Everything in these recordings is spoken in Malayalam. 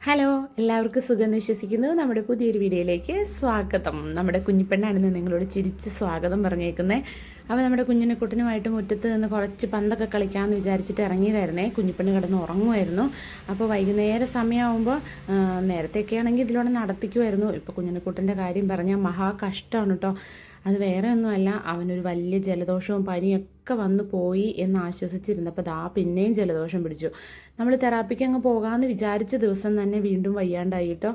ഹലോ എല്ലാവർക്കും സുഖം വിശ്വസിക്കുന്നു. നമ്മുടെ പുതിയൊരു വീഡിയോയിലേക്ക് സ്വാഗതം. നമ്മുടെ കുഞ്ഞിപ്പെണ്ണാണെന്ന് നിങ്ങളോട് ചിരിച്ച് സ്വാഗതം പറഞ്ഞേക്കുന്നത് അപ്പോൾ നമ്മുടെ കുഞ്ഞിനെ കുട്ടനുമായിട്ട് മുറ്റത്ത് നിന്ന് കുറച്ച് പന്തൊക്കെ കളിക്കാമെന്ന് വിചാരിച്ചിട്ട് ഇറങ്ങിയതായിരുന്നേ. കുഞ്ഞിപ്പെണ്ണ് കിടന്ന് ഉറങ്ങുമായിരുന്നു. അപ്പോൾ വൈകുന്നേരം സമയമാകുമ്പോൾ നേരത്തെയൊക്കെ ആണെങ്കിൽ ഇതിലൂടെ നടത്തിക്കുമായിരുന്നു. ഇപ്പോൾ കുഞ്ഞിനെ കുഞ്ഞിനെക്കുട്ടന്റെ കാര്യം പറഞ്ഞാൽ മഹാ കഷ്ടമാണ് കേട്ടോ അത് വേറെ ഒന്നുമല്ല അവനൊരു വലിയ ജലദോഷവും പനിയൊക്കെ വന്നു പോയി എന്ന് ആശ്വസിച്ചിരുന്നപ്പോൾ ദാ പിന്നെയും ജലദോഷം പിടിച്ചു. നമ്മൾ തെറാപ്പിക്ക് അങ്ങ് പോകാമെന്ന് വിചാരിച്ച ദിവസം തന്നെ വീണ്ടും വയ്യാണ്ടായി കേട്ടോ.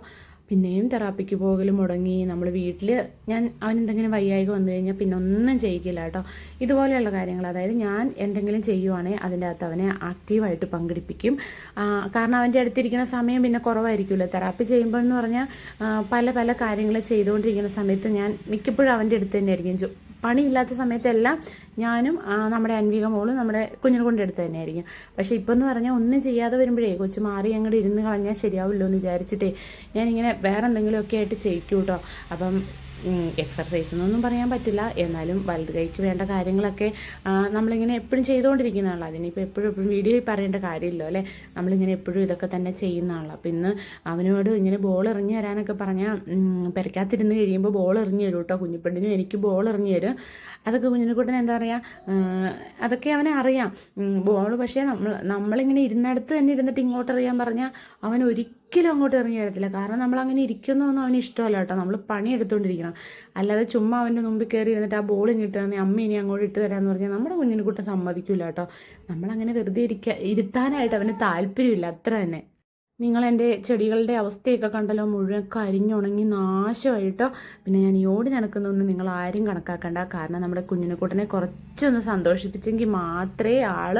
പിന്നെയും തെറാപ്പിക്ക് പോകൽ മുടങ്ങി നമ്മൾ വീട്ടിൽ ഞാൻ അവൻ എന്തെങ്കിലും വയ്യായിക വന്നു കഴിഞ്ഞാൽ പിന്നെ ഒന്നും ചെയ്യിക്കില്ല കേട്ടോ. ഇതുപോലെയുള്ള കാര്യങ്ങൾ അതായത് ഞാൻ എന്തെങ്കിലും ചെയ്യുവാണെങ്കിൽ അതിന്റെ അകത്ത് അവനെ ആക്റ്റീവായിട്ട് പങ്കെടുപ്പിക്കും. കാരണം അവന്റെ അടുത്തിരിക്കുന്ന സമയം പിന്നെ കുറവായിരിക്കുമല്ലോ. തെറാപ്പി ചെയ്യുമ്പോൾ എന്ന് പറഞ്ഞാൽ പല പല കാര്യങ്ങൾ ചെയ്തുകൊണ്ടിരിക്കുന്ന സമയത്ത് ഞാൻ മിക്കപ്പോഴും അവന്റെ അടുത്ത് തന്നെ ആയിരിക്കും പണിയില്ലാത്ത സമയത്തെല്ലാം ഞാനും നമ്മുടെ അൻവിക മോളും നമ്മുടെ കുഞ്ഞിനെ കൊണ്ട് എടുത്ത് തന്നെയായിരിക്കും. പക്ഷേ ഇപ്പം എന്ന് പറഞ്ഞാൽ ഒന്നും ചെയ്യാതെ വരുമ്പോഴേ കൊച്ചു മാറി അങ്ങോട്ട് ഇരുന്ന് കളഞ്ഞാൽ ശരിയാവില്ലോ എന്ന് വിചാരിച്ചിട്ടേ ഞാനിങ്ങനെ വേറെ എന്തെങ്കിലുമൊക്കെ ആയിട്ട് ചെയ്യിക്കൂട്ടോ. അപ്പം എക്സർസൈസ് എന്നൊന്നും പറയാൻ പറ്റില്ല. എന്നാലും വലത് കൈക്ക് വേണ്ട കാര്യങ്ങളൊക്കെ നമ്മളിങ്ങനെ എപ്പോഴും ചെയ്തുകൊണ്ടിരിക്കുന്നതാണല്ലോ. അതിനിപ്പോൾ എപ്പോഴും എപ്പോഴും വീഡിയോയിൽ പറയേണ്ട കാര്യമില്ലോ അല്ലേ? നമ്മളിങ്ങനെ എപ്പോഴും ഇതൊക്കെ തന്നെ ചെയ്യുന്നതാണല്ലോ. അപ്പം ഇന്ന് അവനോട് ഇങ്ങനെ ബോൾ എറിഞ്ഞു തരാനൊക്കെ പറഞ്ഞാൽ പെരക്കാത്തിരുന്ന് കഴിയുമ്പോൾ ബോൾ എറിഞ്ഞു തരും കേട്ടോ കുഞ്ഞിപ്പെണ്ണിനും എനിക്ക് ബോൾ എറിഞ്ഞു തരും. അതൊക്കെ കുഞ്ഞിനെക്കൂട്ടൻ എന്താ പറയുക അതൊക്കെ അവനെ അറിയാം. ബോൾ പക്ഷേ നമ്മൾ നമ്മളിങ്ങനെ ഇരുന്നിടത്ത് തന്നെ ഇരുന്നിട്ട് ഇങ്ങോട്ട് എറിയാൻ പറഞ്ഞാൽ അവൻ ഒരിക്കലും അങ്ങോട്ട് ഇറങ്ങി വരത്തില്ല. കാരണം നമ്മൾ അങ്ങനെ ഇരിക്കുന്നതൊന്നും അവന് ഇഷ്ടമല്ല കേട്ടോ. നമ്മൾ പണി എടുത്തുകൊണ്ടിരിക്കണം അല്ലാതെ ചുമ്മാ അവന്റെ മുമ്പിൽ കയറി ഇരുന്നിട്ട് ആ ബോൾ ഇങ്ങോട്ട് തന്നെ അമ്മ ഇനി അങ്ങോട്ട് ഇട്ട് തരാമെന്ന് പറഞ്ഞാൽ നമ്മുടെ കുഞ്ഞിനെ കൂട്ടം സമ്മതിക്കില്ല കേട്ടോ. നമ്മളങ്ങനെ വെറുതെ ഇരിക്കുക ഇരുത്താനായിട്ട് അവന് താല്പര്യമില്ല. അത്ര തന്നെ. നിങ്ങൾ എന്റെ ചെടികളുടെ അവസ്ഥയൊക്കെ കണ്ടല്ലോ. മുഴുവൻ കരിഞ്ഞുണങ്ങി നാശമായിട്ടോ. പിന്നെ ഞാൻ ഈ ഓടി നടക്കുന്നതൊന്നും നിങ്ങൾ ആരും കണക്കാക്കണ്ട. കാരണം നമ്മുടെ കുഞ്ഞിനെക്കൂട്ടനെ കുറച്ചൊന്ന് സന്തോഷിപ്പിച്ചെങ്കിൽ മാത്രമേ ആൾ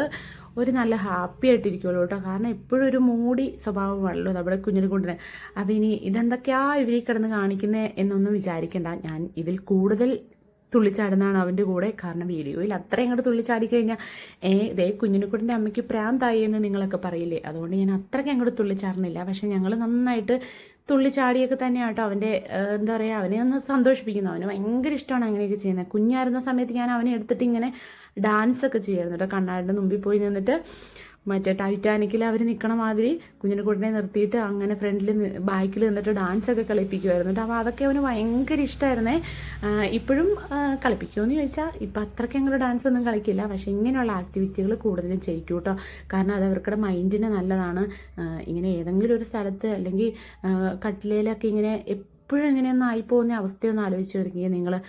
ഒരു നല്ല ഹാപ്പി ആയിട്ടിരിക്കുള്ളൂ കേട്ടോ. കാരണം എപ്പോഴും ഒരു മൂടി സ്വഭാവമാണല്ലോ നമ്മുടെ കുഞ്ഞിനെ കൊണ്ടിന് അപ്പം ഇനി ഇതെന്തൊക്കെയാ ഇവരീ കിടന്ന് കാണിക്കുന്നത് എന്നൊന്നും വിചാരിക്കേണ്ട. ഞാൻ ഇതിൽ കൂടുതൽ തുള്ളിച്ചാടുന്നതാണ് അവന്റെ കൂടെ. കാരണം വീഡിയോയിൽ അത്രയും അങ്ങോട്ട് തുള്ളിച്ചാടി കഴിഞ്ഞാൽ ഏ ഇതേ കുഞ്ഞിനെക്കുട്ടിന്റെ അമ്മയ്ക്ക് പ്രാന്തായി എന്ന് നിങ്ങളൊക്കെ പറയില്ലേ. അതുകൊണ്ട് ഞാൻ അത്രയ്ക്ക് അങ്ങോട്ട് തുള്ളിച്ചാടുന്നില്ല. പക്ഷേ ഞങ്ങൾ നന്നായിട്ട് തുള്ളിച്ചാടിയൊക്കെ തന്നെയാണ് കേട്ടോ അവന്റെ എന്താ പറയുക അവനെ ഒന്ന് സന്തോഷിപ്പിക്കുന്നു. അവന് ഭയങ്കര ഇഷ്ടമാണ് അങ്ങനെയൊക്കെ ചെയ്യുന്നത്. കുഞ്ഞായിരുന്ന സമയത്ത് ഞാൻ അവനെ എടുത്തിട്ട് ഇങ്ങനെ ഡാൻസ് ഒക്കെ ചെയ്യുമായിരുന്നു കേട്ടോ. കണ്ണാടിന്റെ മുമ്പിൽ പോയി നിന്നിട്ട് മറ്റേ ടൈറ്റാനിക്കിൽ അവർ നിൽക്കണ മാതിരി കുഞ്ഞിനെ കൂട്ടിനെ നിർത്തിയിട്ട് അങ്ങനെ ഫ്രണ്ടിൽ ബാക്കിൽ നിന്നിട്ട് ഡാൻസ് ഒക്കെ കളിപ്പിക്കുമായിരുന്നു അപ്പോൾ അതൊക്കെ അവന് ഭയങ്കര ഇഷ്ടമായിരുന്നേ ഇപ്പോഴും കളിപ്പിക്കുമെന്ന് ചോദിച്ചാൽ ഇപ്പം അത്രയ്ക്ക് അങ്ങനെ ഡാൻസ് ഒന്നും കളിക്കില്ല. പക്ഷേ ഇങ്ങനെയുള്ള ആക്ടിവിറ്റികൾ കൂടുതലും ചെയ്യിക്കും കേട്ടോ കാരണം അത് അവർക്കുടെ മൈൻഡിന് നല്ലതാണ്. ഇങ്ങനെ ഏതെങ്കിലും ഒരു സ്ഥലത്ത് അല്ലെങ്കിൽ കട്ടിലയിലൊക്കെ ഇങ്ങനെ എപ്പോഴും ഇങ്ങനെയൊന്നും ആയിപ്പോകുന്ന അവസ്ഥയൊന്നും ആലോചിച്ച് നോക്കിയ നിങ്ങൾ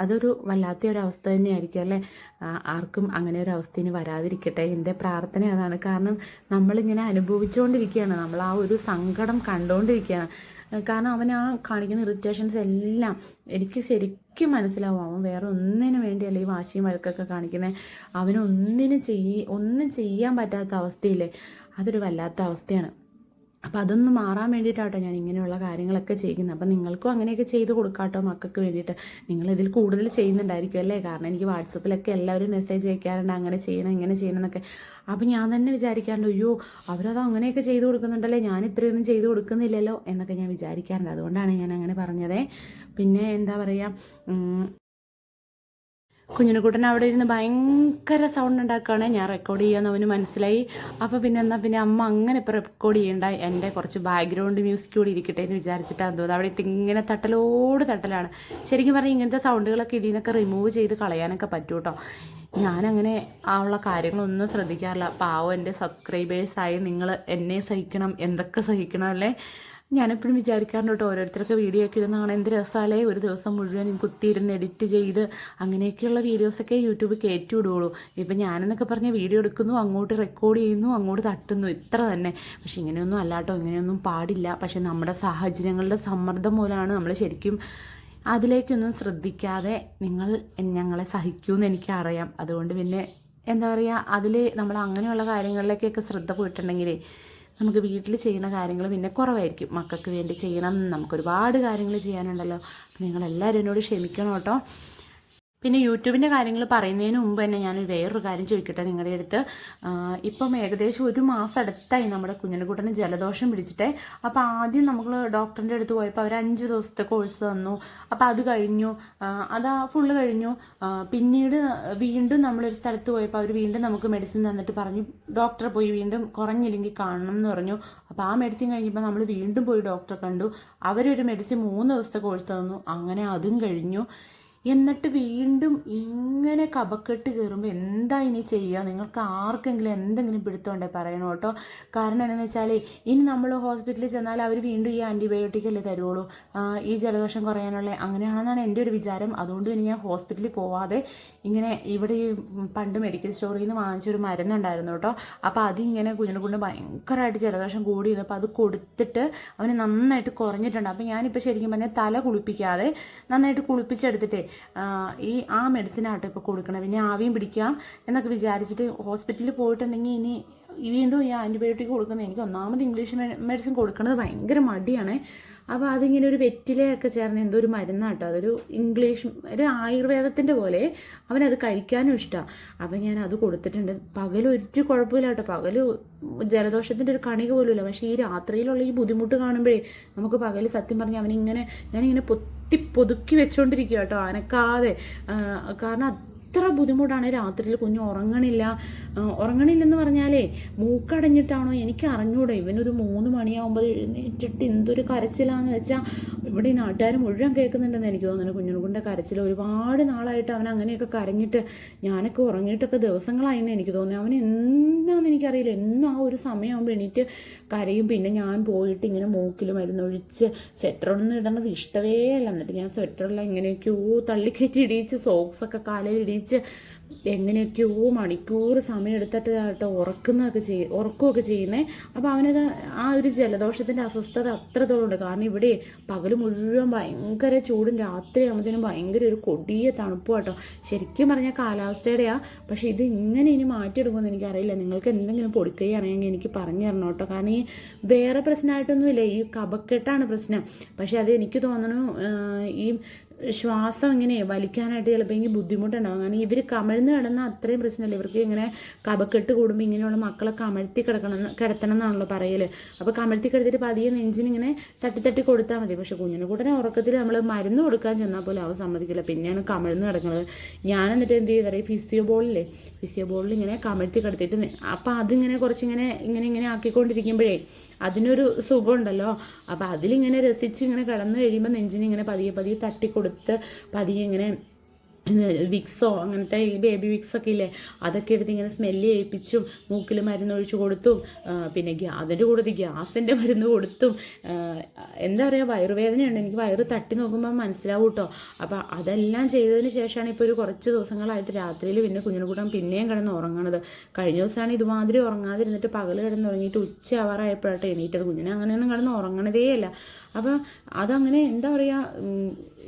അതൊരു വല്ലാത്ത ഒരു അവസ്ഥ തന്നെയായിരിക്കും അല്ലേ? ആർക്കും അങ്ങനെ ഒരു അവസ്ഥ ഇനി വരാതിരിക്കട്ടെ. എന്റെ പ്രാർത്ഥന അതാണ്. കാരണം നമ്മളിങ്ങനെ അനുഭവിച്ചുകൊണ്ടിരിക്കുകയാണ്. നമ്മൾ ആ ഒരു സങ്കടം കണ്ടുകൊണ്ടിരിക്കുകയാണ്. കാരണം അവൻ ആ കാണിക്കുന്ന ഇറിറ്റേഷൻസ് എല്ലാം എനിക്ക് ശരിക്കും മനസ്സിലാവും. അവൻ വേറെ ഒന്നിനു വേണ്ടിയല്ല ഈ വാശിയും വഴക്കൊക്കെ കാണിക്കുന്നത് അവനൊന്നിനും ചെയ്യ ഒന്നും ചെയ്യാൻ പറ്റാത്ത അവസ്ഥയില്ലേ? അതൊരു വല്ലാത്ത അവസ്ഥയാണ്. അപ്പോൾ അതൊന്ന് മാറാൻ വേണ്ടിയിട്ടാട്ടോ ഞാൻ ഇങ്ങനെയുള്ള കാര്യങ്ങളൊക്കെ ചെയ്യുന്നത്. അപ്പം നിങ്ങൾക്കും അങ്ങനെയൊക്കെ ചെയ്ത് കൊടുക്കാട്ടോ മക്കൾക്ക് വേണ്ടിയിട്ട്. നിങ്ങൾ ഇതിൽ കൂടുതൽ ചെയ്യുന്നുണ്ടായിരിക്കും അല്ലേ? കാരണം എനിക്ക് വാട്സപ്പിലൊക്കെ എല്ലാവരും മെസ്സേജ് അയക്കാറുണ്ട് അങ്ങനെ ചെയ്യണം ഇങ്ങനെ ചെയ്യണം എന്നൊക്കെ. അപ്പം ഞാൻ തന്നെ വിചാരിക്കാറുണ്ട് അയ്യോ അവരത് അങ്ങനെയൊക്കെ ചെയ്ത് കൊടുക്കുന്നുണ്ടല്ലേ? ഞാൻ ഇത്രയൊന്നും ചെയ്ത് കൊടുക്കുന്നില്ലല്ലോ എന്നൊക്കെ ഞാൻ വിചാരിക്കാറുണ്ട്. അതുകൊണ്ടാണ് ഞാൻ അങ്ങനെ പറഞ്ഞത്. പിന്നെ എന്താ പറയുക ഉം, കുഞ്ഞിനെക്കുട്ടൻ അവിടെ ഇരുന്ന് ഭയങ്കര സൗണ്ട് ഉണ്ടാക്കുകയാണ്. ഞാൻ റെക്കോർഡ് ചെയ്യാന്ന് അവന് മനസ്സിലായി. അപ്പോൾ പിന്നെ എന്നാൽ പിന്നെ അമ്മ അങ്ങനെ ഇപ്പോൾ റെക്കോർഡ് ചെയ്യേണ്ട. എന്റെ കുറച്ച് ബാക്ക്ഗ്രൗണ്ട് മ്യൂസിക് കൂടി ഇരിക്കട്ടെ എന്ന് വിചാരിച്ചിട്ടാണ് തോന്നുന്നത് അവിടെ ഇങ്ങനെ തട്ടലോട് തട്ടലാണ്. ശരിക്കും പറഞ്ഞാൽ ഇങ്ങനത്തെ സൗണ്ടുകളൊക്കെ ഇതിൽ നിന്നൊക്കെ റിമൂവ് ചെയ്ത് കളയാനൊക്കെ പറ്റും കേട്ടോ ഞാനങ്ങനെ ആ ഉള്ള കാര്യങ്ങളൊന്നും ശ്രദ്ധിക്കാറില്ല. പാവം എന്റെ സബ്സ്ക്രൈബേഴ്സായി നിങ്ങൾ എന്നെ സഹിക്കണം എന്തൊക്കെ സഹിക്കണം അല്ലേ? ഞാനെപ്പോഴും വിചാരിക്കാറുണ്ട് കേട്ടോ ഓരോരുത്തരൊക്കെ വീഡിയോ ഒക്കെ ഇരുന്ന് കാണാൻ എന്ത് രസമല്ലേ ഒരു ദിവസം മുഴുവൻ കുത്തിയിരുന്ന് എഡിറ്റ് ചെയ്ത് അങ്ങനെയൊക്കെയുള്ള വീഡിയോസൊക്കെ യൂട്യൂബ് കയറ്റി വിടുകയുള്ളൂ ഇപ്പം ഞാനെന്നൊക്കെ പറഞ്ഞ വീഡിയോ എടുക്കുന്നു അങ്ങോട്ട് റെക്കോർഡ് ചെയ്യുന്നു അങ്ങോട്ട് തട്ടുന്നു ഇത്ര തന്നെ. പക്ഷെ ഇങ്ങനെയൊന്നും അല്ലാട്ടോ ഇങ്ങനെയൊന്നും പാടില്ല. പക്ഷെ നമ്മുടെ സാഹചര്യങ്ങളുടെ സമ്മർദ്ദം മൂലമാണ് നമ്മൾ ശരിക്കും അതിലേക്കൊന്നും ശ്രദ്ധിക്കാതെ നിങ്ങൾ ഞങ്ങളെ സഹിക്കുമെന്ന് എനിക്കറിയാം. അതുകൊണ്ട് പിന്നെ എന്താ പറയുക അതിൽ നമ്മൾ അങ്ങനെയുള്ള കാര്യങ്ങളിലേക്കൊക്കെ ശ്രദ്ധ പോയിട്ടുണ്ടെങ്കിലേ നമുക്ക് വീട്ടിൽ ചെയ്യുന്ന കാര്യങ്ങൾ പിന്നെ കുറവായിരിക്കും. മക്കൾക്ക് വേണ്ടി ചെയ്യണം. നമുക്ക് ഒരുപാട് കാര്യങ്ങൾ ചെയ്യാനുണ്ടല്ലോ. നിങ്ങളെല്ലാവരും എന്നോട് ക്ഷമിക്കണം കേട്ടോ. പിന്നെ യൂട്യൂബിന്റെ കാര്യങ്ങൾ പറയുന്നതിന് മുമ്പ് തന്നെ ഞാൻ വേറൊരു കാര്യം ചോദിക്കട്ടെ നിങ്ങളുടെ അടുത്ത്? ഇപ്പം ഏകദേശം ഒരു മാസം അടുത്തായി നമ്മുടെ കുഞ്ഞിനെക്കുട്ടന് ജലദോഷം പിടിച്ചിട്ടേ. അപ്പോൾ ആദ്യം നമ്മൾ ഡോക്ടറിന്റെ അടുത്ത് പോയപ്പോൾ അവർ അഞ്ച് ദിവസത്തെ കോഴ്സ് തന്നു. അപ്പോൾ അത് കഴിഞ്ഞു. അതാ ഫുള്ള് കഴിഞ്ഞു. പിന്നീട് വീണ്ടും നമ്മളൊരു സ്ഥലത്ത് പോയപ്പോൾ അവർ വീണ്ടും നമുക്ക് മെഡിസിൻ തന്നിട്ട് പറഞ്ഞു ഡോക്ടറെ പോയി വീണ്ടും കുറഞ്ഞില്ലെങ്കിൽ കാണണം എന്ന് പറഞ്ഞു. അപ്പോൾ ആ മെഡിസിൻ കഴിഞ്ഞപ്പോൾ നമ്മൾ വീണ്ടും പോയി ഡോക്ടറെ കണ്ടു. അവരൊരു മെഡിസിൻ മൂന്ന് ദിവസത്തെ കോഴ്സ് തന്നു. അങ്ങനെ അതും കഴിഞ്ഞു. എന്നിട്ട് വീണ്ടും ഇങ്ങനെ കപക്കെട്ട് കയറുമ്പോൾ എന്താ ഇനി ചെയ്യുക നിങ്ങൾക്ക് ആർക്കെങ്കിലും എന്തെങ്കിലും പിടുത്തമുണ്ടേ പറയണം കേട്ടോ കാരണം എന്താണെന്ന് വെച്ചാൽ ഇനി നമ്മൾ ഹോസ്പിറ്റലിൽ ചെന്നാൽ അവർ വീണ്ടും ഈ ആന്റിബയോട്ടിക് അല്ലേ തരുള്ളൂ ഈ ജലദോഷം കുറയാനുള്ള അങ്ങനെയാണെന്നാണ് എന്റെ ഒരു വിചാരം. അതുകൊണ്ട് ഇനി ഞാൻ ഹോസ്പിറ്റലിൽ പോവാതെ ഇങ്ങനെ ഇവിടെ ഈ പണ്ട് മെഡിക്കൽ സ്റ്റോറിൽ നിന്ന് വാങ്ങിച്ചൊരു മരുന്നുണ്ടായിരുന്നു കേട്ടോ അപ്പോൾ അതിങ്ങനെ കുഞ്ഞിനെ കൊണ്ട് ഭയങ്കരമായിട്ട് ജലദോഷം കൂടി അപ്പോൾ അത് കൊടുത്തിട്ട് അവന് നന്നായിട്ട് കുറഞ്ഞിട്ടുണ്ട്. അപ്പോൾ ഞാനിപ്പോൾ ശരിക്കും പറഞ്ഞാൽ തല കുളിപ്പിക്കാതെ നന്നായിട്ട് കുളിപ്പിച്ചെടുത്തിട്ട് ഈ ആ മെഡിസിനാട്ടോ ഇപ്പോൾ കൊടുക്കണം. പിന്നെ ആവിയും പിടിക്കാം എന്നൊക്കെ വിചാരിച്ചിട്ട് ഹോസ്പിറ്റലിൽ പോയിട്ടുണ്ടെങ്കിൽ ഇനി വീണ്ടും ഈ ആന്റിബയോട്ടിക് കൊടുക്കുന്നത്. എനിക്ക് ഒന്നാമത് ഇംഗ്ലീഷ് മെഡിസിൻ കൊടുക്കുന്നത് ഭയങ്കര മടിയാണ്. അപ്പോൾ അതിങ്ങനെ ഒരു വെറ്റിലയൊക്കെ ചേർന്ന് എന്തോ ഒരു മരുന്നാട്ടോ. അതൊരു ഇംഗ്ലീഷ് ഒരു ആയുർവേദത്തിന്റെ പോലെ അവനത് കഴിക്കാനും ഇഷ്ടമാണ് അപ്പം ഞാൻ അത് കൊടുത്തിട്ടുണ്ട്. പകൽ ഒരു കുഴപ്പമില്ല കേട്ടോ. പകൽ ജലദോഷത്തിന്റെ ഒരു കണിക പോലുമില്ല. പക്ഷേ ഈ രാത്രിയിലുള്ള ഈ ബുദ്ധിമുട്ട് കാണുമ്പോഴേ നമുക്ക് പകൽ സത്യം പറഞ്ഞാൽ അവനിങ്ങനെ ഞാനിങ്ങനെ പൊത്തി പൊതുക്കി വെച്ചുകൊണ്ടിരിക്കുക കേട്ടോ. അനക്കാതെ. കാരണം അത്ര ബുദ്ധിമുട്ടാണ് രാത്രിയിൽ കുഞ്ഞ് ഉറങ്ങണില്ല. ഉറങ്ങണില്ലെന്ന് പറഞ്ഞാലേ മൂക്കടഞ്ഞിട്ടാണോ എനിക്ക് അറിഞ്ഞൂടെ. ഇവനൊരു മൂന്ന് മണിയാകുമ്പോൾ എഴുന്നേറ്റിട്ട് എന്തൊരു കരച്ചിലാന്ന് വെച്ചാൽ ഇവിടെ ഈ നാട്ടുകാർ മുഴുവൻ കേൾക്കുന്നുണ്ടെന്ന് എനിക്ക് തോന്നുന്നു. കുഞ്ഞുകുണ്ട കരച്ചിൽ ഒരുപാട് നാളായിട്ട് അവൻ അങ്ങനെയൊക്കെ കരഞ്ഞിട്ട് ഞാനൊക്കെ ഉറങ്ങിയിട്ടൊക്കെ ദിവസങ്ങളായിരുന്നു എനിക്ക് തോന്നുന്നു. അവൻ എന്താണെന്ന് എനിക്കറിയില്ല. എന്നും ആ ഒരു സമയമാകുമ്പോൾ എണീറ്റ് കരയും. പിന്നെ ഞാൻ പോയിട്ട് ഇങ്ങനെ മൂക്കിൽ മരുന്നൊഴിച്ച് സ്വെറ്ററൊന്നും ഇടണത് ഇഷ്ടമേ അല്ല. എന്നിട്ട് ഞാൻ സ്വെറ്ററെല്ലാം ഇങ്ങനെയൊക്കെയോ തള്ളിക്കയറ്റി ഇടിയിച്ച് സോക്സൊക്കെ കാലയിൽ ഇടിയിച്ച് എങ്ങനെയൊക്കെയോ മണിക്കൂർ സമയമെടുത്തിട്ട് കേട്ടോ ഉറക്കുന്നതൊക്കെ ചെയ് ഉറക്കുകയൊക്കെ ചെയ്യുന്നത് അപ്പോൾ അവനത് ആ ഒരു ജലദോഷത്തിന്റെ അസ്വസ്ഥത അത്രത്തോളം ഉണ്ട്. കാരണം ഇവിടെ പകൽ മുഴുവൻ ഭയങ്കര ചൂടും രാത്രി ആകുമ്പോഴത്തേനും ഭയങ്കര ഒരു കൊടിയ തണുപ്പ് കേട്ടോ ശരിക്കും പറഞ്ഞാൽ കാലാവസ്ഥയുടെയാണ് പക്ഷേ ഇത് ഇങ്ങനെ ഇനി മാറ്റിയെടുക്കുമെന്ന് എനിക്കറിയില്ല. നിങ്ങൾക്ക് എന്തെങ്കിലും പൊടിക്കൈ അറിയാമെങ്കിൽ എനിക്ക് പറഞ്ഞു തരണം കേട്ടോ. കാരണം ഈ വേറെ പ്രശ്നമായിട്ടൊന്നുമില്ല. ഈ കപക്കെട്ടാണ് പ്രശ്നം. പക്ഷേ അത് എനിക്ക് തോന്നുന്നു ഈ ശ്വാസം ഇങ്ങനെ വലിക്കാനായിട്ട് ചിലപ്പോൾ എനിക്ക് ബുദ്ധിമുട്ടുണ്ടാകും കാരണം ഇവർ കമഴ്ന്ന് കിടന്ന അത്രയും പ്രശ്നമില്ല ഇവർക്ക് ഇങ്ങനെ കപക്കെട്ട് കൂടുമ്പോൾ ഇങ്ങനെയുള്ള മക്കളെ കമഴ്ത്തി കിടക്കണം കിടത്തണം എന്നാണല്ലോ പറയൽ അപ്പോൾ കമഴ്ത്തി കിടത്തിട്ട് പതിയെ നെഞ്ചിനിങ്ങനെ തട്ടി തട്ടി കൊടുത്താൽ മതി. പക്ഷേ കുഞ്ഞിന് കൂടെ ഉറക്കത്തിൽ നമ്മൾ മരുന്ന് കൊടുക്കാൻ ചെന്നാൽ പോലും അവ സമ്മതിക്കില്ല. പിന്നെയാണ് കമഴ്ന്ന് കിടക്കുന്നത് ഞാൻ എന്നിട്ട് എന്ത് ചെയ്തറിയ ഫിസിയോ ബോളില്ലേ ഫിസിയോ ബോളിൽ ഇങ്ങനെ കമഴ്ത്തി കിടത്തിയിട്ട് അപ്പോൾ അതിങ്ങനെ കുറച്ചിങ്ങനെ ഇങ്ങനെ ഇങ്ങനെ ആക്കിക്കൊണ്ടിരിക്കുമ്പോഴേ അതിനൊരു സുഖമുണ്ടല്ലോ. അപ്പോൾ അതിലിങ്ങനെ രസിച്ച് ഇങ്ങനെ കിടന്നു കഴിയുമ്പോൾ നെഞ്ചിനിങ്ങനെ പതിയെ പതിയെ തട്ടിക്കൊടുത്ത് പതിയെ ഇങ്ങനെ വിക്സോ അങ്ങനത്തെ ഈ ബേബി വിക്സ് ഒക്കെ ഇല്ലേ അതൊക്കെ എടുത്ത് ഇങ്ങനെ സ്മെല്ല് ചെയ്യിപ്പിച്ചും മൂക്കിൽ മരുന്ന് ഒഴിച്ച് കൊടുത്തും പിന്നെ അതിന്റെ കൂടെ ഗ്യാസിന്റെ മരുന്ന് കൊടുത്തും എന്താ പറയുക വയറുവേദനയുണ്ട്. എനിക്ക് വയറ് തട്ടി നോക്കുമ്പോൾ മനസ്സിലാവും കേട്ടോ അപ്പോൾ അതെല്ലാം ചെയ്തതിന് ശേഷമാണ് ഇപ്പോൾ ഒരു കുറച്ച് ദിവസങ്ങളായിട്ട് രാത്രിയിൽ പിന്നെ കുഞ്ഞിനെക്കൂട്ടം പിന്നെയും കിടന്ന് ഉറങ്ങണത്. കഴിഞ്ഞ ദിവസമാണ് ഇതുമാതിരി ഉറങ്ങാതിരുന്നിട്ട് പകൽ കിടന്ന് ഉറങ്ങിയിട്ട് ഉച്ച ആവാറായപ്പോഴായിട്ട് എണീറ്റത്. കുഞ്ഞിനെ അങ്ങനെയൊന്നും കിടന്ന് ഉറങ്ങണതേ അല്ല അപ്പോൾ അതങ്ങനെ എന്താ പറയുക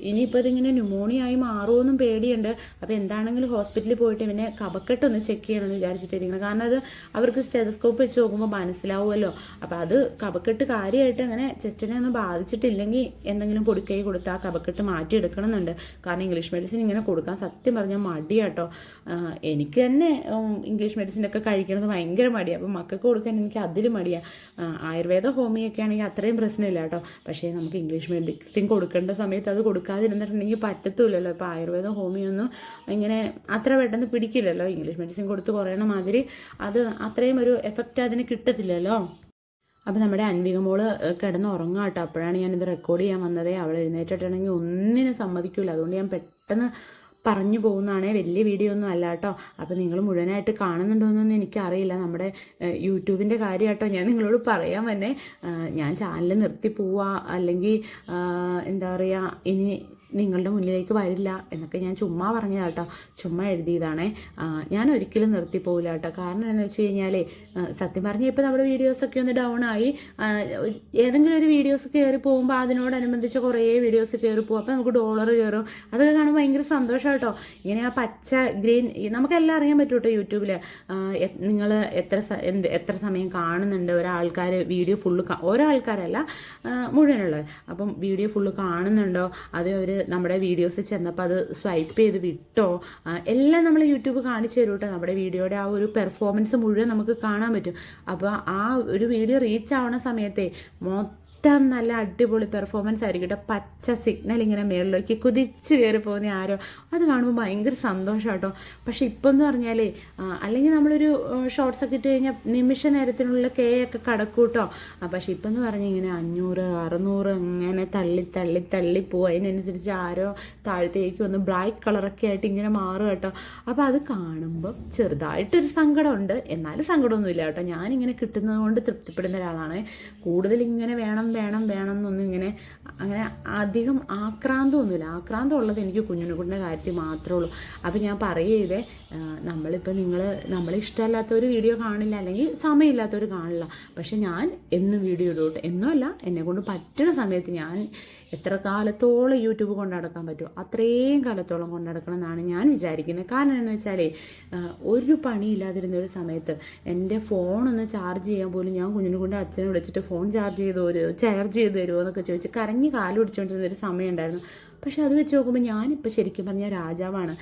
ഇനിയിപ്പോൾ ഇതിങ്ങനെ ന്യൂമോണിയ ആയി മാറുമെന്നും പേടിയുണ്ട്. അപ്പോൾ എന്താണെങ്കിലും ഹോസ്പിറ്റലിൽ പോയിട്ട് പിന്നെ കപക്കെട്ടൊന്ന് ചെക്ക് ചെയ്യണമെന്ന് വിചാരിച്ചിട്ടിരിക്കണം കാരണം അത് അവർക്ക് സ്റ്റെതസ്കോപ്പ് വെച്ച് നോക്കുമ്പോൾ മനസ്സിലാവുമല്ലോ. അപ്പോൾ അത് കപക്കെട്ട് കാര്യമായിട്ട് അങ്ങനെ ചെസ്റ്റിനെ ഒന്നും ബാധിച്ചിട്ടില്ലെങ്കിൽ എന്തെങ്കിലും കൊടുക്കൈ കൊടുത്താൽ ആ കപക്കെട്ട് മാറ്റിയെടുക്കണമെന്നുണ്ട്. കാരണം ഇംഗ്ലീഷ് മെഡിസിൻ ഇങ്ങനെ കൊടുക്കാൻ സത്യം പറഞ്ഞാൽ മടിയാട്ടോ. എനിക്ക് തന്നെ ഇംഗ്ലീഷ് മെഡിസിനൊക്കെ കഴിക്കണത് ഭയങ്കര മടിയാണ് അപ്പോൾ മക്കൾക്ക് കൊടുക്കാൻ എനിക്ക് അതിലും മടിയാണ് ആയുർവേദ ഹോമിയൊക്കെ ആണെങ്കിൽ അത്രയും പ്രശ്നമില്ല കേട്ടോ. പക്ഷേ നമുക്ക് ഇംഗ്ലീഷ് മെഡിസിൻ കൊടുക്കേണ്ട സമയത്ത് അത് കൊടുക്കാതിരുന്നിട്ടുണ്ടെങ്കിൽ പറ്റത്തില്ലല്ലോ. ഇപ്പോൾ ആയുർവേദം ഹോമിയൊന്നും ഇങ്ങനെ അത്ര പെട്ടെന്ന് പിടിക്കില്ലല്ലോ. ഇംഗ്ലീഷ് മെഡിസിൻ കൊടുത്ത് കുറയണ മാതിരി അത് അത്രയും ഒരു എഫക്റ്റ് അതിന് കിട്ടത്തില്ലല്ലോ. അപ്പോൾ നമ്മുടെ അൻവിക മോൾ കിടന്ന് ഉറങ്ങാം കേട്ടോ. അപ്പോഴാണ് ഞാനിത് റെക്കോർഡ് ചെയ്യാൻ വന്നത്. അവൾ എഴുന്നേറ്റിട്ടുണ്ടെങ്കിൽ ഒന്നിനും സമ്മതിക്കില്ല അതുകൊണ്ട് ഞാൻ പെട്ടെന്ന് പറഞ്ഞു പോകുന്നതാണേ. വലിയ വീഡിയോ ഒന്നും അല്ല കേട്ടോ. അപ്പോൾ നിങ്ങൾ മുഴുവനായിട്ട് കാണുന്നുണ്ടോയെന്നൊന്നും എനിക്കറിയില്ല. നമ്മുടെ യൂട്യൂബിന്റെ കാര്യം കേട്ടോ ഞാൻ നിങ്ങളോട് പറയാൻ തന്നെ ഞാൻ ചാനൽ നിർത്തി പോവുക അല്ലെങ്കിൽ എന്താ പറയുക ഇനി നിങ്ങളുടെ മുന്നിലേക്ക് വരില്ല എന്നൊക്കെ ഞാൻ ചുമ്മാ പറഞ്ഞതാട്ടോ ചുമ്മാ എഴുതിയതാണേ. ഞാൻ ഒരിക്കലും നിർത്തി പോകില്ല കേട്ടോ. കാരണം എന്താണെന്ന് വെച്ച് കഴിഞ്ഞാൽ സത്യം പറഞ്ഞാൽ ഇപ്പോൾ നമ്മുടെ വീഡിയോസൊക്കെ ഒന്ന് ഡൗൺ ആയി. ഏതെങ്കിലും ഒരു വീഡിയോസ് കയറി പോകുമ്പോൾ അതിനോടനുബന്ധിച്ച് കുറേ വീഡിയോസ് കയറി പോകും. അപ്പോൾ നമുക്ക് ഡോളർ കയറും അതൊക്കെ കാണുമ്പോൾ ഭയങ്കര സന്തോഷം കേട്ടോ. ഇങ്ങനെ ആ പച്ച ഗ്രീൻ നമുക്കെല്ലാം അറിയാൻ പറ്റും കേട്ടോ യൂട്യൂബിൽ നിങ്ങൾ എത്ര എന്ത് എത്ര സമയം കാണുന്നുണ്ട് ഒരാൾക്കാർ വീഡിയോ ഫുള്ള് ഓരോ ആൾക്കാരല്ല മുഴുവനുള്ളത്. അപ്പം വീഡിയോ ഫുള്ള് കാണുന്നുണ്ടോ? അതോ അവർ നമ്മുടെ വീഡിയോസ് ചെന്നപ്പോൾ അത് സ്വൈപ്പ് ചെയ്ത് വിട്ടോ? എല്ലാം നമ്മൾ യൂട്യൂബ് കാണിച്ചു തരും കേട്ടോ നമ്മുടെ വീഡിയോയുടെ ആ ഒരു പെർഫോമൻസ് മുഴുവൻ നമുക്ക് കാണാൻ പറ്റും. അപ്പോൾ ആ ഒരു വീഡിയോ റീച്ച് ആവുന്ന സമയത്തെ മൊത്തം നല്ല അടിപൊളി പെർഫോമൻസ് ആയിരിക്കും കേട്ടോ പച്ച സിഗ്നൽ ഇങ്ങനെ മേളിലേക്ക് കുതിച്ച് കയറി പോകുന്ന ആരോ. അത് കാണുമ്പോൾ ഭയങ്കര സന്തോഷം കേട്ടോ പക്ഷെ ഇപ്പം എന്ന് പറഞ്ഞാലേ ആ, അല്ലെങ്കിൽ നമ്മളൊരു ഷോർട്സ് ഒക്കെ ഇട്ട് കഴിഞ്ഞാൽ നിമിഷ നേരത്തിനുള്ള കെ ഒക്കെ കടക്കൂട്ടോ. പക്ഷെ ഇപ്പം എന്ന് പറഞ്ഞാൽ ഇങ്ങനെ അഞ്ഞൂറ് അറുന്നൂറ് അങ്ങനെ തള്ളി തള്ളി തള്ളി പോകും അതിനനുസരിച്ച് ആരോ താഴത്തേക്ക് വന്ന് ബ്ലാക്ക് കളറൊക്കെ ആയിട്ട് ഇങ്ങനെ മാറും കേട്ടോ അപ്പോൾ അത് കാണുമ്പോൾ ചെറുതായിട്ടൊരു സങ്കടമുണ്ട്. എന്നാലും സങ്കടമൊന്നുമില്ല കേട്ടോ ഞാനിങ്ങനെ കിട്ടുന്നത് കൊണ്ട് തൃപ്തിപ്പെടുന്ന ഒരാളാണ്. കൂടുതൽ ഇങ്ങനെ വേണം വേണം വേണം വേണം എന്നൊന്നും ഇങ്ങനെ അങ്ങനെ അധികം ആക്രാന്തമൊന്നുമില്ല. ആക്രാന്തം ഉള്ളത് എനിക്ക് കുഞ്ഞുണ്ണിക്കുട്ടിന്റെ കാര്യത്തിൽ മാത്രമേ ഉള്ളൂ. അപ്പോൾ ഞാൻ പറയുകയെ നമ്മളിപ്പോൾ നിങ്ങൾ നമ്മളെ ഇഷ്ടമല്ലാത്തവർ വീഡിയോ കാണില്ല അല്ലെങ്കിൽ സമയമില്ലാത്തവർ കാണില്ല. പക്ഷെ ഞാൻ എന്നും വീഡിയോ ഇടൂട്ടെ. എന്നുമല്ല എന്നെ കൊണ്ട് പറ്റുന്ന സമയത്ത് ഞാൻ എത്ര കാലത്തോളം യൂട്യൂബ് കൊണ്ട് നടക്കാൻ പറ്റുമോ അത്രയും കാലത്തോളം കൊണ്ട് നടക്കണം എന്നാണ് ഞാൻ വിചാരിക്കുന്നത്. കാരണം എന്ന് വെച്ചാലേ ഒരു പണിയില്ലാതിരുന്ന ഒരു സമയത്ത് എന്റെ ഫോണൊന്ന് ചാർജ് ചെയ്യാൻ പോലും ഞാൻ കുഞ്ഞിനെ കൊണ്ട് അച്ഛനെ വിളിച്ചിട്ട് ഫോൺ ചാർജ് ചെയ്ത് തരുമോ ചാർജ് ചെയ്ത് തരുമോ എന്നൊക്കെ ചോദിച്ച് കരഞ്ഞ് കാൽ പിടിച്ചുകൊണ്ടിരുന്ന ഒരു സമയമുണ്ടായിരുന്നു പക്ഷെ അത് വെച്ച് നോക്കുമ്പോൾ ഞാനിപ്പോൾ ശരിക്കും പറഞ്ഞാൽ രാജാവാണ്.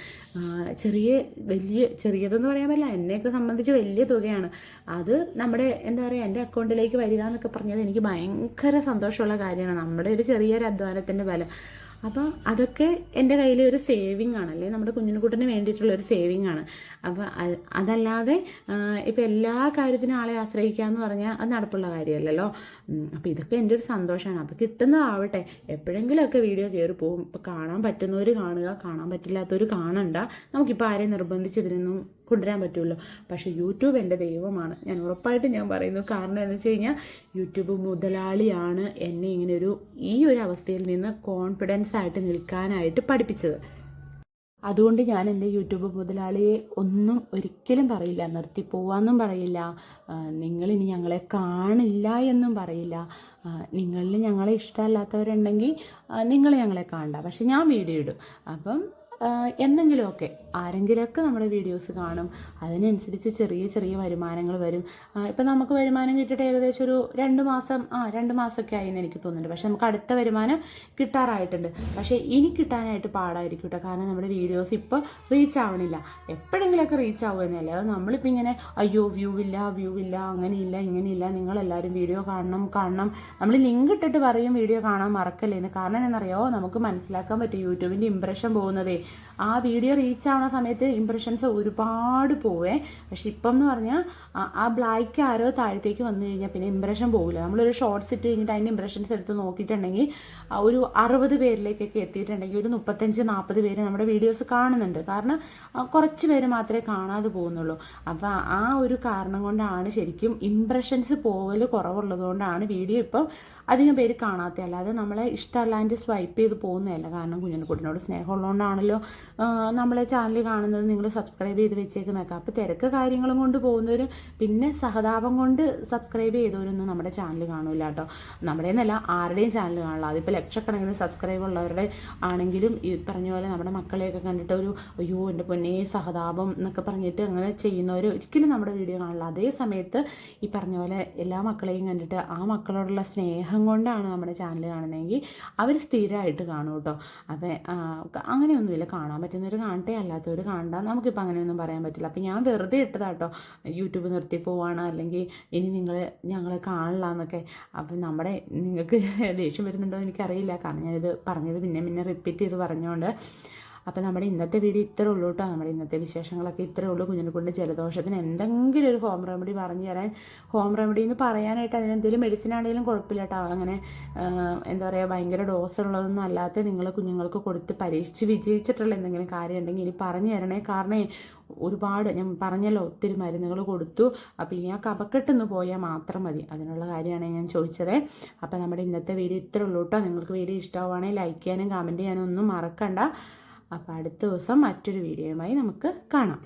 ചെറിയ വലിയ ചെറിയതെന്ന് പറയാൻ പറ്റില്ല. എന്നെയൊക്കെ സംബന്ധിച്ച് വലിയ തുകയാണ്. അത് നമ്മുടെ എന്താ പറയുക എന്റെ അക്കൗണ്ടിലേക്ക് വരിക എന്നൊക്കെ പറഞ്ഞത് എനിക്ക് ഭയങ്കര സന്തോഷമുള്ള കാര്യമാണ്. നമ്മുടെ ഒരു ചെറിയൊരു അധ്വാനത്തിന്റെ ബലം അപ്പോൾ അതൊക്കെ എന്റെ കയ്യിലെ ഒരു സേവിങ് ആണ്. അല്ലേ? നമ്മുടെ കുഞ്ഞിനുകുട്ടന് വേണ്ടിയിട്ടുള്ള ഒരു സേവിങ് ആണ്. അപ്പോൾ അതല്ലാതെ ഇപ്പോൾ എല്ലാ കാര്യത്തിനും ആളെ ആശ്രയിക്കുക എന്ന് പറഞ്ഞാൽ അത് നടപ്പുള്ള കാര്യമല്ലല്ലോ. അപ്പോൾ ഇതൊക്കെ എന്റെ ഒരു സന്തോഷമാണ് അപ്പോൾ കിട്ടുന്നതാവട്ടെ എപ്പോഴെങ്കിലുമൊക്കെ വീഡിയോ കയറി പോകും. ഇപ്പോൾ കാണാൻ പറ്റുന്നവർ കാണുക കാണാൻ പറ്റില്ലാത്തവർ കാണണ്ട. നമുക്കിപ്പോൾ ആരെയും നിർബന്ധിച്ച് ഇതിനൊന്നും കൊണ്ടുവരാൻ പറ്റുമല്ലോ പക്ഷേ യൂട്യൂബ് എന്റെ ദൈവമാണ്. ഞാൻ ഉറപ്പായിട്ട് ഞാൻ പറയുന്നു. കാരണം എന്ന് വെച്ച് കഴിഞ്ഞാൽ യൂട്യൂബ് മുതലാളിയാണ് എന്നെ ഇങ്ങനെ ഒരു ഈ ഒരു അവസ്ഥയിൽ നിന്ന് കോൺഫിഡൻസ് ആയിട്ട് നിൽക്കാനായിട്ട് പഠിപ്പിച്ചത്. അതുകൊണ്ട് ഞാൻ എന്റെ യൂട്യൂബ് മുതലാളിയെ ഒന്നും ഒരിക്കലും പറയില്ല. നിർത്തിപ്പോവാന്നും പറയില്ല. നിങ്ങളിനി ഞങ്ങളെ കാണില്ല എന്നും പറയില്ല. നിങ്ങളിൽ ഞങ്ങളെ ഇഷ്ടമല്ലാത്തവരുണ്ടെങ്കിൽ നിങ്ങൾ ഞങ്ങളെ കാണണ്ട. പക്ഷെ ഞാൻ വീഡിയോ ഇടും. അപ്പം എന്നെങ്കിലുമൊക്കെ ആരെങ്കിലുമൊക്കെ നമ്മുടെ വീഡിയോസ് കാണും. അതിനനുസരിച്ച് ചെറിയ ചെറിയ വരുമാനങ്ങൾ വരും. ഇപ്പം നമുക്ക് വരുമാനം കിട്ടിയിട്ട് ഏകദേശം ഒരു രണ്ട് മാസം ആ രണ്ട് മാസമൊക്കെ ആയി എന്ന് എനിക്ക് തോന്നുന്നുണ്ട്. പക്ഷെ നമുക്ക് അടുത്ത വരുമാനം കിട്ടാറായിട്ടുണ്ട്. പക്ഷേ ഇനി കിട്ടാനായിട്ട് പാടായിരിക്കും കേട്ടോ. കാരണം നമ്മുടെ വീഡിയോസ് ഇപ്പോൾ റീച്ച് ആവണില്ല. എപ്പോഴെങ്കിലുമൊക്കെ റീച്ച് ആവുമെന്നല്ലേ അത് നമ്മളിപ്പോൾ ഇങ്ങനെ അയ്യോ വ്യൂ ഇല്ല വ്യൂ ഇല്ല അങ്ങനെയില്ല ഇങ്ങനെയില്ല നിങ്ങളെല്ലാവരും വീഡിയോ കാണണം കാണണം. നമ്മൾ ലിങ്ക് ഇട്ടിട്ട് പറയും വീഡിയോ കാണാൻ മറക്കല്ലേന്ന് കാരണം എന്നറിയാമോ നമുക്ക് മനസ്സിലാക്കാൻ പറ്റും യൂട്യൂബിന്റെ ഇമ്പ്രഷൻ പോകുന്നതേ. ആ വീഡിയോ റീച്ച് ആവുന്ന സമയത്ത് ഇമ്പ്രഷൻസ് ഒരുപാട് പോവേ. പക്ഷെ ഇപ്പം എന്ന് പറഞ്ഞാൽ ആ- ബ്ലാക്ക് ആരോ താഴത്തേക്ക് വന്നു കഴിഞ്ഞാൽ പിന്നെ ഇമ്പ്രഷൻ പോകില്ല നമ്മളൊരു ഷോർട്സ് ഇട്ട് കഴിഞ്ഞിട്ട് അതിന്റെ ഇമ്പ്രഷൻസ് എടുത്ത് നോക്കിയിട്ടുണ്ടെങ്കിൽ ഒരു അറുപത് പേരിലേക്കൊക്കെ എത്തിയിട്ടുണ്ടെങ്കിൽ ഒരു മുപ്പത്തഞ്ച് നാൽപ്പത് പേര് നമ്മുടെ വീഡിയോസ് കാണുന്നുണ്ട്. കാരണം കുറച്ച് പേര് മാത്രമേ കാണാതെ പോകുന്നുള്ളൂ. അപ്പോൾ ആ ഒരു കാരണം കൊണ്ടാണ് ശരിക്കും ഇമ്പ്രഷൻസ് പോകൽ കുറവുള്ളതുകൊണ്ടാണ് വീഡിയോ ഇപ്പം അധികം പേര് കാണാത്ത അല്ലാതെ നമ്മളെ ഇഷ്ടമല്ലാണ്ട് സ്വൈപ്പ് ചെയ്ത് പോകുന്നതല്ല. കാരണം കുഞ്ഞിനെക്കുട്ടിനോട് സ്നേഹമുള്ളതുകൊണ്ടാണല്ലോ ആ, നമ്മളെ ചാനൽ കാണുന്നത് നിങ്ങൾ സബ്സ്ക്രൈബ് ചെയ്ത് വെച്ചേക്കുന്നൊക്കെ അപ്പോൾ തിരക്ക് കാര്യങ്ങളും കൊണ്ട് പോകുന്നവരും പിന്നെ സഹതാപം കൊണ്ട് സബ്സ്ക്രൈബ് ചെയ്തവരൊന്നും നമ്മുടെ ചാനൽ കാണൂല കേട്ടോ. നമ്മുടെ എന്നല്ല ആരുടെയും ചാനൽ കാണില്ല അതിപ്പോൾ ലക്ഷക്കണക്കിന് സബ്സ്ക്രൈബ് ഉള്ളവരുടെ ആണെങ്കിലും ഈ പറഞ്ഞ പോലെ നമ്മുടെ മക്കളെയൊക്കെ കണ്ടിട്ട് ഒരു അയ്യോ എന്റെ പൊന്നേ സഹതാപം എന്നൊക്കെ പറഞ്ഞിട്ട് അങ്ങനെ ചെയ്യുന്നവർ ഒരിക്കലും നമ്മുടെ വീഡിയോ കാണില്ല അതേ സമയത്ത് ഈ പറഞ്ഞ പോലെ എല്ലാ മക്കളെയും കണ്ടിട്ട് ആ മക്കളോടുള്ള സ്നേഹം കൊണ്ടാണ് നമ്മുടെ ചാനൽ കാണുന്നതെങ്കിൽ അവർ സ്ഥിരമായിട്ട് കാണും കേട്ടോ. അപ്പം അങ്ങനെയൊന്നുമില്ല. കാണാൻ പറ്റുന്നവർ കാണട്ടെ അല്ലാത്തവർ കാണണ്ട. നമുക്കിപ്പോൾ അങ്ങനെയൊന്നും പറയാൻ പറ്റില്ല. അപ്പോൾ ഞാൻ വെറുതെ ഇട്ടതാട്ടോ. യൂട്യൂബ് നിർത്തി പോവാണ്. അല്ലെങ്കിൽ ഇനി നിങ്ങൾ ഞങ്ങളെ കാണില്ല എന്നൊക്കെ അപ്പം നമ്മുടെ നിങ്ങൾക്ക് ദേഷ്യം വരുന്നുണ്ടോ എനിക്കറിയില്ല. കാരണം ഞാനിത് പറഞ്ഞത് പിന്നെ പിന്നെ റിപ്പീറ്റ് ചെയ്ത് പറഞ്ഞുകൊണ്ട് അപ്പോൾ നമ്മുടെ ഇന്നത്തെ വീഡിയോ ഇത്രേ ഉള്ളൂ കേട്ടോ. നമ്മുടെ ഇന്നത്തെ വിശേഷങ്ങളൊക്കെ ഇത്രേ ഉള്ളൂ. കുഞ്ഞിനെ കൊണ്ട് ജലദോഷത്തിന് എന്തെങ്കിലും ഒരു ഹോം റെമഡി പറഞ്ഞു തരാൻ. ഹോം റെമഡി എന്ന് പറയാനായിട്ട് അതിനെന്തെങ്കിലും മെഡിസിൻ ആണെങ്കിലും കുഴപ്പമില്ല കേട്ടോ. അങ്ങനെ എന്താ പറയുക ഭയങ്കര ഡോസ് ഉള്ളതൊന്നും അല്ലാത്ത നിങ്ങൾ കുഞ്ഞുങ്ങൾക്ക് കൊടുത്ത് പരീക്ഷിച്ച് വിജയിച്ചിട്ടുള്ള എന്തെങ്കിലും കാര്യം ഉണ്ടെങ്കിൽ ഇനി പറഞ്ഞു തരണേ. കാരണം ഒരുപാട് ഞാൻ പറഞ്ഞല്ലോ ഒത്തിരി മരുന്നുകൾ കൊടുത്തു. അപ്പോൾ ഇനി ആ കപക്കെട്ടൊന്ന് പോയാൽ മാത്രം മതി. അതിനുള്ള കാര്യമാണ് ഞാൻ ചോദിച്ചത്. അപ്പോൾ നമ്മുടെ ഇന്നത്തെ വീഡിയോ ഇത്രേ ഉള്ളൂ കേട്ടോ. നിങ്ങൾക്ക് വീഡിയോ ഇഷ്ടമാവുകയാണെങ്കിൽ ലൈക്ക് ചെയ്യാനും കമന്റ് ചെയ്യാനും ഒന്നും മറക്കണ്ട. അപ്പോൾ അടുത്ത ദിവസം മറ്റൊരു വീഡിയോയുമായി നമുക്ക് കാണാം.